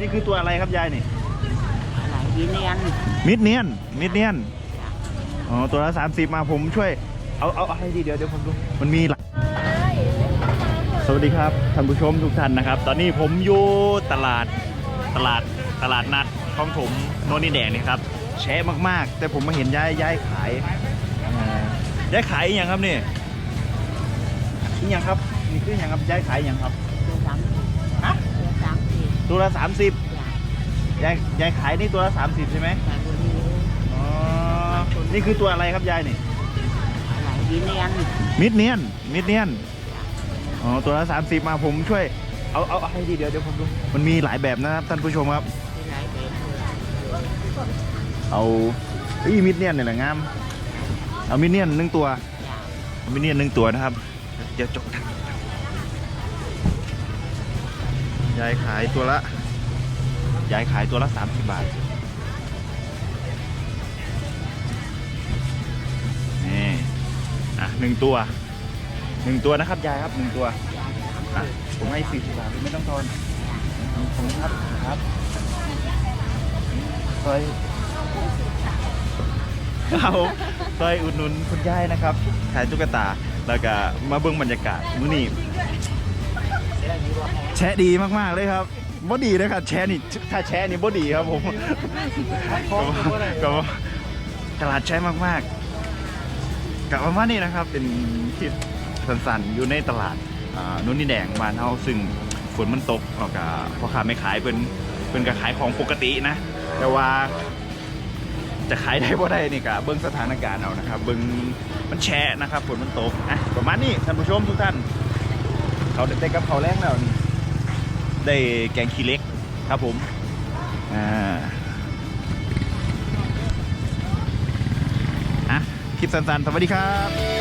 นี่คือตัวอะไรครับยายนี่อะไรดีเนียนมิดเนียนมิดเนียนอ๋อตัวละ30มาผมช่วยเอาเอาเอาให้ดีเดี๋ยวเดี๋ยวผมดูมันมีหลายสวัสดีครับท่านผู้ชมทุกท่านนะครับ ตอนนี้ผมอยู่ตลาดตลาดตลาดนัดคลองถมโนนดินแดงนี่ครับแชะมากๆ แต่ผมมาเห็นยายยายขายอ่ายายขายอหย่างครับนี่อหย่างครับนี่คืออหย่างครับยายขายอหย่างครับ ตัวละ30อย่างยายยายขายนี่ตัวละ30ใช่ไหมแต่ตัวนี้อ๋อ นี่คือตัวอะไรครับยายนี่อะไรดีเนียนมิดเนียน มิดเนียน อ๋อ ตัวละ30มาผมช่วย เอาเอาเอาให้ดีเดี๋ยวเดี๋ยวผมดู มันมีหลายแบบนะครับท่านผู้ชมครับที่ไหนเด็กเลยเอาอีมิดเนียนเนี่ยแหละงาม เอามิดเนียนหนึ่งตัวอย่างเอามิดเนียนหนึ่งตัวนะครับ เดี๋ยวจกทัก ยายขายตัวละ ยายขายตัวละ 30 บาท นี่ อะหนึ่งตัวหนึ่งตัวนะครับ ยายครับหนึ่งตัว อะ ผมให้สี่สิบบาทไม่ต้องทอนผมครับครับซอยเราซอยอุดหนุนคุณยายนะครับ ขายตุ๊กตา แล้วก็มาเบิ่งบรรยากาศมื้อนี้ แชะดีมากๆเลยครับบ่ดีนะครับแชะนี่ถ้าแชะนี่บ่ดีครับผมก็ตลาดแชะมากๆกับประมานี้นะครับ เป็นที่สันๆอยู่ในตลาดนุ่นนี่แดงบ้านเฮาซึ่งฝนมันตกแล้วก็พ่อค้าไม่ขายเป็นเป็นก็ขายของปกตินะ แต่ว่าจะขายได้บ่ได้นี่ก็เบิ่งสถานการณ์เอานะครับเบิ่งมันแช่นะครับฝนมันตกอะประมาณนี้ท่านผู้ชมทุกท่าน เขาได้กับเขาแรงแล้วนี่ ได้แกงขี้เล็กครับผมอ่าอะคลิปสั้นๆสวัสดีครับ